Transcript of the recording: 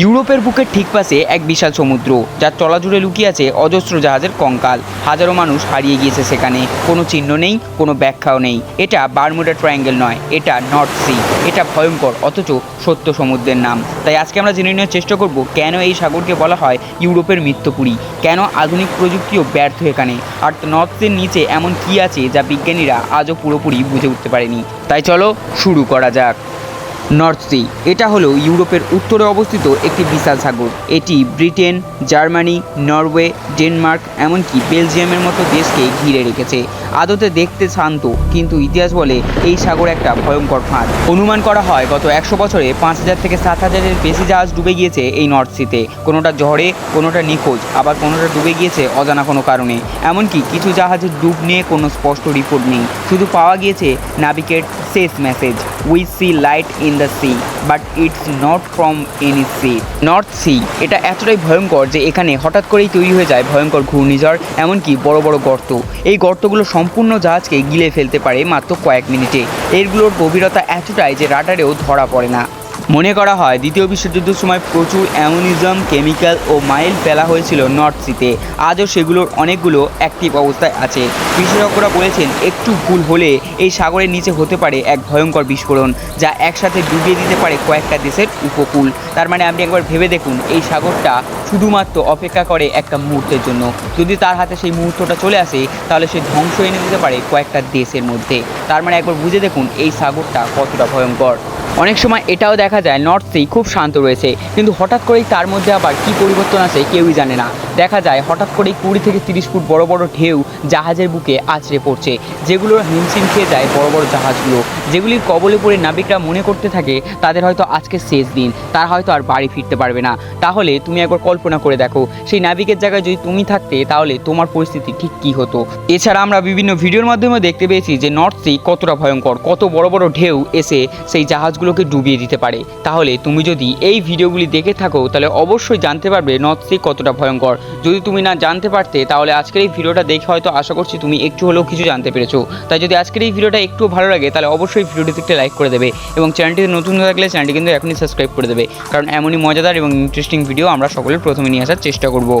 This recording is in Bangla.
ইউরোপের বুকের ঠিক পাশে এক বিশাল সমুদ্র, যার তলাজুড়ে লুকিয়ে আছে অজস্র জাহাজের কঙ্কাল। হাজারো মানুষ হারিয়ে গিয়েছে সেখানে। কোনো চিহ্ন নেই, কোনো ব্যাখ্যাও নেই। এটা বারমুডা ট্রায়াঙ্গেল নয়, এটা নর্থ সি। এটা ভয়ঙ্কর, অথচ সত্য সমুদ্রের নাম। তাই আজকে আমরা জেনে নেওয়ার চেষ্টা করব কেন এই সাগরকে বলা হয় ইউরোপের মৃত্যুপুরী? কেন আধুনিক প্রযুক্তিও ব্যর্থ এখানে? আর নর্থ সির নিচে এমন কি আছে যা বিজ্ঞানীরা আজও পুরোপুরি বুঝে উঠতে পারেনি? তাই চলো শুরু করা যাক। North sea. এটা হলো ইউরোপের উত্তরে অবস্থিত একটি বিশাল সাগর। এটি ব্রিটেন, জার্মানি, নরওয়ে, ডেনমার্ক, এমনকি বেলজিয়ামের মতো দেশকে ঘিরে রেখেছে। আদতে দেখতে শান্ত, কিন্তু ইতিহাস বলে এই সাগর একটা ভয়ঙ্কর ফাঁদ। অনুমান করা হয়, গত একশো বছরে পাঁচ হাজার থেকে সাত হাজারের বেশি জাহাজ ডুবে গিয়েছে এই নর্থ সিতে কোনোটা ঝড়ে, কোনোটা নিখোঁজ, আবার কোনোটা ডুবে গিয়েছে অজানা কোনো কারণে। এমনকি কিছু জাহাজের ডুব নিয়ে কোনো স্পষ্ট রিপোর্ট নেই। শুধু পাওয়া গিয়েছে নাবিকের শেষ message we see light in the sea but it's not from any sea north sea এটা এতটাই ভয়ঙ্কর যে এখানে হঠাৎ করেই তৈরি হয়ে যায় ভয়ঙ্কর ঘূর্ণিঝড়, এমনকি বড় বড় গর্ত। এই গর্তগুলো সম্পূর্ণ জাহাজকে গিলে ফেলতে পারে মাত্র কয়েক মিনিটে। এরগুলোর গভীরতা এতটাই যে রাডারেও ধরা পড়ে না। মনে করা হয়, দ্বিতীয় বিশ্বযুদ্ধের সময় প্রচুর অ্যামোনিজম, কেমিক্যাল ও মাইল ফেলা হয়েছিল নর্থ সিতে। আজও সেগুলোর অনেকগুলো অ্যাক্টিভ অবস্থায় আছে। বিশেষজ্ঞরা বলেছেন, একটু ভুল হলে এই সাগরের নিচে হতে পারে এক ভয়ঙ্কর বিস্ফোরণ, যা একসাথে ডুবিয়ে দিতে পারে কয়েকটা দেশের উপকূল। তার মানে আপনি একবার ভেবে দেখুন, এই সাগরটা শুধুমাত্র অপেক্ষা করে একটা মুহূর্তের জন্য। যদি তার হাতে সেই মুহূর্তটা চলে আসে, তাহলে সে ধ্বংস এনে দিতে পারে কয়েকটা দেশের মধ্যে। তার মানে একবার বুঝে দেখুন এই সাগরটা কতটা ভয়ঙ্কর। অনেক সময় এটাও দেখা যায়, নর্থ সি খুব শান্ত রয়েছে, কিন্তু হঠাৎ করেই তার মধ্যে আবার কি পরিবর্তন আসে কেউই জানে না। দেখা যায় হঠাৎ করেই কুড়ি থেকে তিরিশ ফুট বড় বড় ঢেউ জাহাজের বুকে আছড়ে পড়ছে। যেগুলোর হিমশিম খেয়ে যায় বড় বড় জাহাজগুলো। যেগুলির কবলে পড়ে নাবিকরা মনে করতে থাকে, তাদের হয়তো আজকে শেষ দিন, তার হয়তো আর বাড়ি ফিরতে পারবে না। তাহলে তুমি একবার কল্পনা করে দেখো, সেই নাবিকের জায়গায় যদি তুমি থাকতে, তাহলে তোমার পরিস্থিতি ঠিক কী হতো? এছাড়া আমরা বিভিন্ন ভিডিওর মাধ্যমে দেখতে পেয়েছি যে নর্থ সি কতটা ভয়ঙ্কর, কত বড় বড় ঢেউ এসে সেই জাহাজগুলোকে ডুবিয়ে দিতে পারে। তাহলে তুমি যদি এই ভিডিওগুলি দেখে থাকো, তাহলে অবশ্যই জানতে পারবে নর্থ সি কতটা ভয়ঙ্কর। যদি তুমি না জানতে পারতে, তাহলে আজকের এই ভিডিওটা দেখে হয়তো আশা করছি তুমি একটু হলেও কিছু জানতে পেরেছ। তাই যদি আজকের এই ভিডিওটা একটু ভালো লাগে, তাহলে অবশ্যই ভিডিওটিতে একটা লাইক করে দেবে এবং চ্যানেলটিতে নতুন হয়ে থাকলে চ্যানেলটি কিন্তু এখনই সাবস্ক্রাইব করে দেবে। কারণ এমনই মজাদার এবং ইন্টারেস্টিং ভিডিও আমরা সকলে প্রথমে নিয়ে আসার চেষ্টা করব।